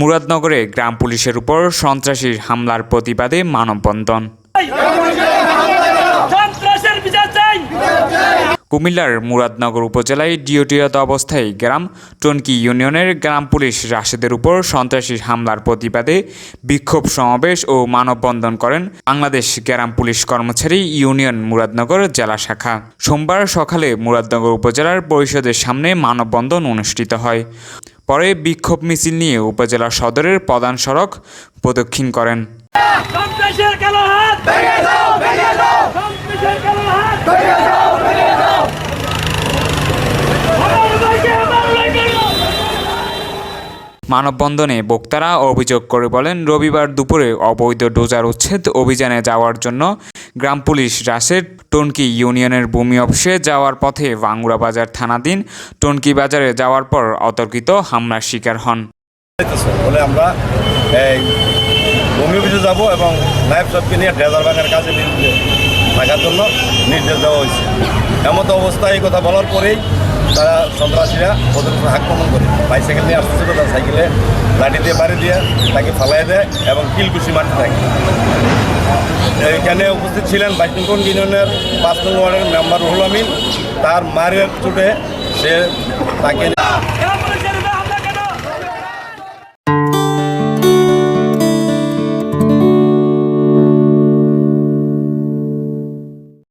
মুরাদনগরে গ্রাম পুলিশের উপর সন্ত্রাসীর হামলার প্রতিবাদে মানববন্ধন। সন্ত্রাসের কুমিল্লার মুরাদনগর উপজেলায় ডিওটিরত অবস্থায় গ্রাম টনকি ইউনিয়নের গ্রাম পুলিশ রাশেদের উপর সন্ত্রাসী হামলার প্রতিবাদে বিক্ষোভ সমাবেশ ও মানববন্ধন করেন বাংলাদেশ গ্রাম পুলিশ কর্মচারী ইউনিয়ন মুরাদনগর জেলা শাখা। সোমবার সকালে মুরাদনগর উপজেলার পরিষদের সামনে মানববন্ধন অনুষ্ঠিত হয়। পরে বিক্ষোভ মিছিল নিয়ে উপজেলা সদরের প্রধান সড়ক প্রদক্ষিণ করেন। মানববন্ধনে বক্তারা অভিযোগ করে বলেন, রবিবার দুপুরে অবৈধ ডোজার উচ্ছেদ অভিযানে যাওয়ার জন্য গ্রাম পুলিশ রাশের টনকি ইউনিয়নের ভূমি অফিসে যাওয়ার পথে ভাঙ্গুড়া বাজার থানাধীন টনকি বাজারে যাওয়ার পর অতর্কিত হামলার শিকার হন। বলে আমরা অফিসে যাব এবং জন্য নির্দেশ দেওয়া হয়েছে। এমতো অবস্থায় এই কথা বলার পরেই তারা সন্ত্রাসীরা ওদের উপর আক্রমণ করে। বাইসাইকেল নিয়ে আসতেছিল তার সাইকেলে লাঠি দিয়ে, বাড়ি দিয়ে তাকে ফালাই দেয় এবং কিলকুশি মারতে থাকে। এখানে উপস্থিত ছিলেন বাইকুন ইউনিয়নের পাঁচ নম্বর ওয়ার্ডের মেম্বার রুহুল আমিন। তার মারের চোটে সে তাকে